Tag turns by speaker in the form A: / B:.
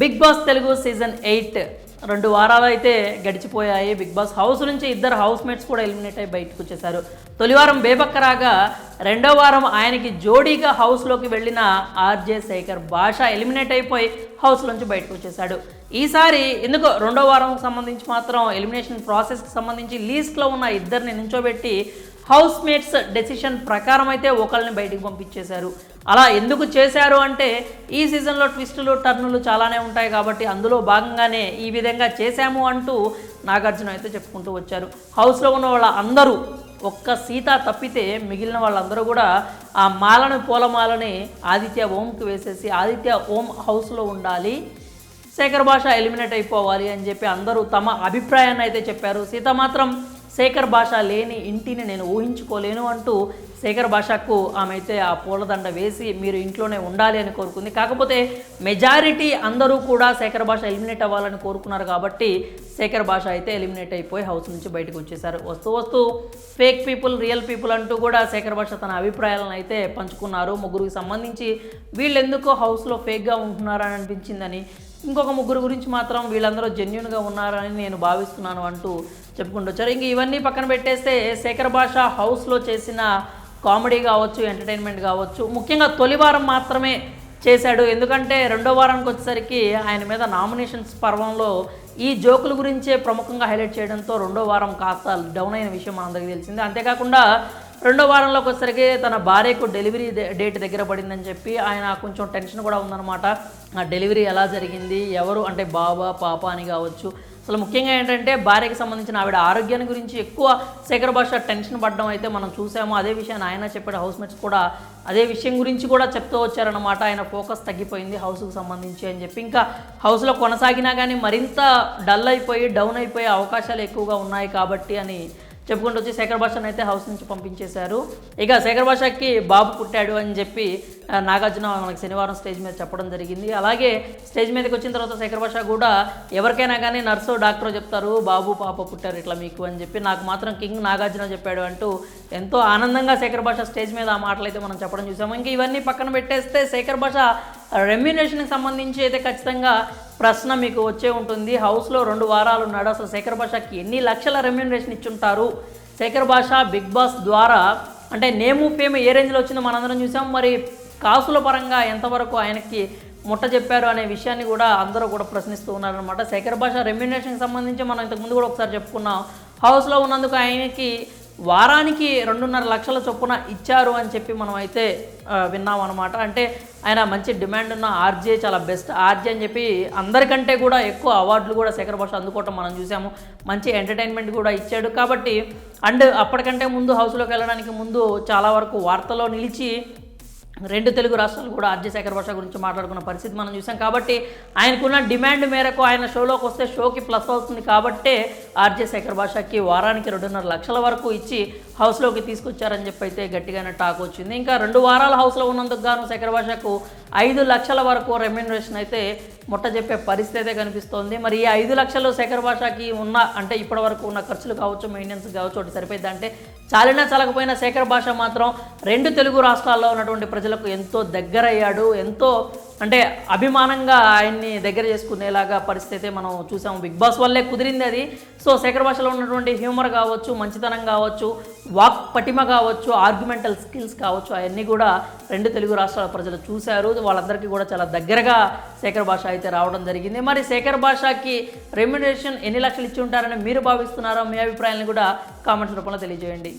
A: Big boss Telugu season eight. రెండు వారాలు అయితే గడిచిపోయాయి. బిగ్ బాస్ హౌస్ నుంచి ఇద్దరు హౌస్ మేట్స్ కూడా ఎలిమినేట్ అయి బయటకు వచ్చేసారు తొలివారం బేబక్కరాగా బేబక్క రాగా రెండో వారం ఆయనకి జోడీగా హౌస్లోకి వెళ్ళిన ఆర్జే శేఖర్ భాష ఎలిమినేట్ అయిపోయి హౌస్ నుంచి బయటకు వచ్చేసాడు ఈసారి ఎందుకో రెండో వారంకి సంబంధించి మాత్రం ఎలిమినేషన్ ప్రాసెస్కి సంబంధించి లీస్ట్లో ఉన్న ఇద్దరిని నించోబెట్టి హౌస్ మేట్స్ డెసిషన్ ప్రకారం అయితే ఒకళ్ళని బయటికి పంపించేశారు. అలా ఎందుకు చేశారు అంటే ఈ సీజన్లో ట్విస్టులు టర్నులు చాలానే ఉంటాయి కాబట్టి అందులో భాగంగానే ఈ విధంగా చేశాము అంటూ నాగార్జున అయితే చెప్పుకుంటూ వచ్చారు. హౌస్లో ఉన్న వాళ్ళ అందరూ ఒక్క సీత తప్పితే మిగిలిన వాళ్ళందరూ కూడా ఆ మాలని పూలమాలని ఆదిత్య ఓంకి వేసేసి ఆదిత్య ఓం హౌస్లో ఉండాలి శేఖర్ భాష ఎలిమినేట్ అయిపోవాలి అని చెప్పి అందరూ తమ అభిప్రాయాన్ని అయితే చెప్పారు. సీత మాత్రం శేఖర్ భాష లేని ఇంటిని నేను ఊహించుకోలేను అంటూ శేఖర్ భాషకు ఆమె అయితే ఆ పూలదండ వేసి మీరు ఇంట్లోనే ఉండాలి అని కోరుకుంది. కాకపోతే మెజారిటీ అందరూ కూడా శేఖర్ భాష ఎలిమినేట్ అవ్వాలని కోరుకున్నారు కాబట్టి శేఖర్ భాష అయితే ఎలిమినేట్ అయిపోయి హౌస్ నుంచి బయటకు వచ్చేసారు. వస్తూ వస్తూ ఫేక్ పీపుల్ రియల్ పీపుల్ అంటూ కూడా శేఖర్ భాష తన అభిప్రాయాలను అయితే పంచుకున్నారు. ముగ్గురికి సంబంధించి వీళ్ళు ఎందుకో హౌస్లో ఫేక్గా ఉంటున్నారని అనిపించిందని ఇంకొక ముగ్గురు గురించి మాత్రం వీళ్ళందరూ జెన్యున్గా ఉన్నారని నేను భావిస్తున్నాను అంటూ చెప్పుకుంటూ వచ్చారు. ఇంక ఇవన్నీ పక్కన పెట్టేస్తే శేఖర్ భాష హౌస్లో చేసిన కామెడీ కావచ్చు ఎంటర్టైన్మెంట్ కావచ్చు ముఖ్యంగా తొలి వారం మాత్రమే చేశాడు. ఎందుకంటే రెండో వారానికి వచ్చేసరికి ఆయన మీద నామినేషన్స్ పర్వంలో ఈ జోకుల గురించే ప్రముఖంగా హైలైట్ చేయడంతో రెండో వారం కాస్త డౌన్ అయిన విషయం మనందరికీ తెలిసింది. అంతేకాకుండా రెండో వారంలోకి వచ్చేసరికి తన భార్యకు డెలివరీ డేట్ దగ్గర పడిందని చెప్పి ఆయన కొంచెం టెన్షన్ కూడా ఉందన్నమాట. ఆ డెలివరీ ఎలా జరిగింది? ఎవరు? అంటే బాబా పాప అని కావచ్చు. అసలు ముఖ్యంగా ఏంటంటే భార్యకి సంబంధించిన ఆవిడ ఆరోగ్యాన్ని గురించి ఎక్కువ శేఖర్ భాష టెన్షన్ పడడం అయితే మనం చూసాము. అదే విషయాన్ని ఆయన చెప్పాడు. హౌస్ మేట్స్ కూడా అదే విషయం గురించి కూడా చెప్తూ వచ్చారనమాట ఆయన ఫోకస్ తగ్గిపోయింది హౌస్కి సంబంధించి అని చెప్పి. ఇంకా హౌస్లో కొనసాగినా కానీ మరింత డల్ అయిపోయి డౌన్ అయిపోయే అవకాశాలు ఎక్కువగా ఉన్నాయి కాబట్టి అని చెప్పుకుంటూ వచ్చి శేఖర్ భాషను అయితే హౌస్ నుంచి పంపించేశారు. ఇక శేఖర్ భాషకి బాబు పుట్టాడు అని చెప్పి నాగార్జున మనకి శనివారం స్టేజ్ మీద చెప్పడం జరిగింది. అలాగే స్టేజ్ మీదకి వచ్చిన తర్వాత శేఖర్ భాష కూడా ఎవరికైనా కానీ నర్సు డాక్టర్ చెప్తారు బాబు పాప పుట్టారు ఇట్లా మీకు అని చెప్పి. నాకు మాత్రం కింగ్ నాగార్జున చెప్పాడు అంటూ ఎంతో ఆనందంగా శేఖర్ భాష స్టేజ్ మీద ఆ మాటలు అయితే మనం చెప్పడం చూసాము. ఇంకా ఇవన్నీ పక్కన పెట్టేస్తే శేఖర్ భాష రెమ్యునేషన్కి సంబంధించి అయితే ఖచ్చితంగా ప్రశ్న మీకు వచ్చే ఉంటుంది. హౌస్లో రెండు వారాలు ఉన్నాడు. అసలు శేఖర్ భాషకి ఎన్ని లక్షల రెమ్యునరేషన్ ఇచ్చుంటారు? శేఖర్ భాష బిగ్ బాస్ ద్వారా అంటే నేము ఫేమ్ ఏ రేంజ్లో వచ్చిందో మనందరం చూసాం. మరి కాసుల పరంగా ఎంతవరకు ఆయనకి ముట్ట చెప్పారు అనే విషయాన్ని కూడా అందరూ కూడా ప్రశ్నిస్తూ ఉన్నారనమాట శేఖర్ భాష రెమ్యునరేషన్కి సంబంధించి మనం ఇంతకుముందు కూడా ఒకసారి చెప్పుకున్నాం. హౌస్లో ఉన్నందుకు ఆయనకి వారానికి రెండున్నర లక్షల చొప్పున ఇచ్చారు అని చెప్పి మనం అయితే విన్నాం అనమాట అంటే ఆయన మంచి డిమాండ్ ఉన్న ఆర్జే చాలా బెస్ట్ ఆర్జే అని చెప్పి అందరికంటే కూడా ఎక్కువ అవార్డులు కూడా శేఖర్ భాష అందుకోవటం మనం చూసాము. మంచి ఎంటర్టైన్మెంట్ కూడా ఇచ్చాడు. కాబట్టి అండ్ అప్పటికంటే ముందు హౌస్లోకి వెళ్ళడానికి ముందు చాలా వరకు వార్తలో నిలిచి రెండు తెలుగు రాష్ట్రాలు కూడా ఆర్జశేఖర్ భాష గురించి మాట్లాడుకున్న పరిస్థితి మనం చూసాం. కాబట్టి ఆయనకున్న డిమాండ్ మేరకు ఆయన షోలోకి వస్తే షోకి ప్లస్ అవుతుంది కాబట్టే ఆర్జశేఖర్ భాషకి వారానికి రెండున్నర లక్షల వరకు ఇచ్చి హౌస్లోకి తీసుకొచ్చారని చెప్పి అయితే గట్టిగానే టాక్ వచ్చింది. ఇంకా రెండు వారాల హౌస్లో ఉన్నందుకు గాను శేఖర్ భాషకు ఐదు లక్షల వరకు రెమ్యునరేషన్ అయితే ముట్ట చెప్పే పరిస్థితి అయితే కనిపిస్తోంది. మరి ఈ ఐదు లక్షలు శేఖర్ భాషకి ఉన్న అంటే ఇప్పటి వరకు ఉన్న ఖర్చులు కావచ్చు మెయింటెనెన్స్ కావచ్చు ఒకటి సరిపోయింది అంటే చాలినా చాలకపోయినా శేఖర్ భాష మాత్రం రెండు తెలుగు రాష్ట్రాల్లో ఉన్నటువంటి ప్రజలకు ఎంతో దగ్గరయ్యాడు ఎంతో అంటే అభిమానంగా ఆయన్ని దగ్గర చేసుకునేలాగా పరిస్థితి అయితే మనం చూసాము. బిగ్ బాస్ వల్లే కుదిరింది అది. సో శేఖర్ భాషలో ఉన్నటువంటి హ్యూమర్ కావచ్చు మంచితనం కావచ్చు వాక్ పటిమ కావచ్చు ఆర్గ్యుమెంటల్ స్కిల్స్ కావచ్చు అవన్నీ కూడా రెండు తెలుగు రాష్ట్రాల ప్రజలు చూశారు. వాళ్ళందరికీ కూడా చాలా దగ్గరగా శేఖర్ భాష అయితే రావడం జరిగింది. మరి శేఖర్ భాషకి రెమ్యునరేషన్ ఎన్ని లక్షలు ఇచ్చి ఉంటారని మీరు భావిస్తున్నారో? మీ అభిప్రాయాన్ని కూడా కామెంట్స్ రూపంలో తెలియజేయండి.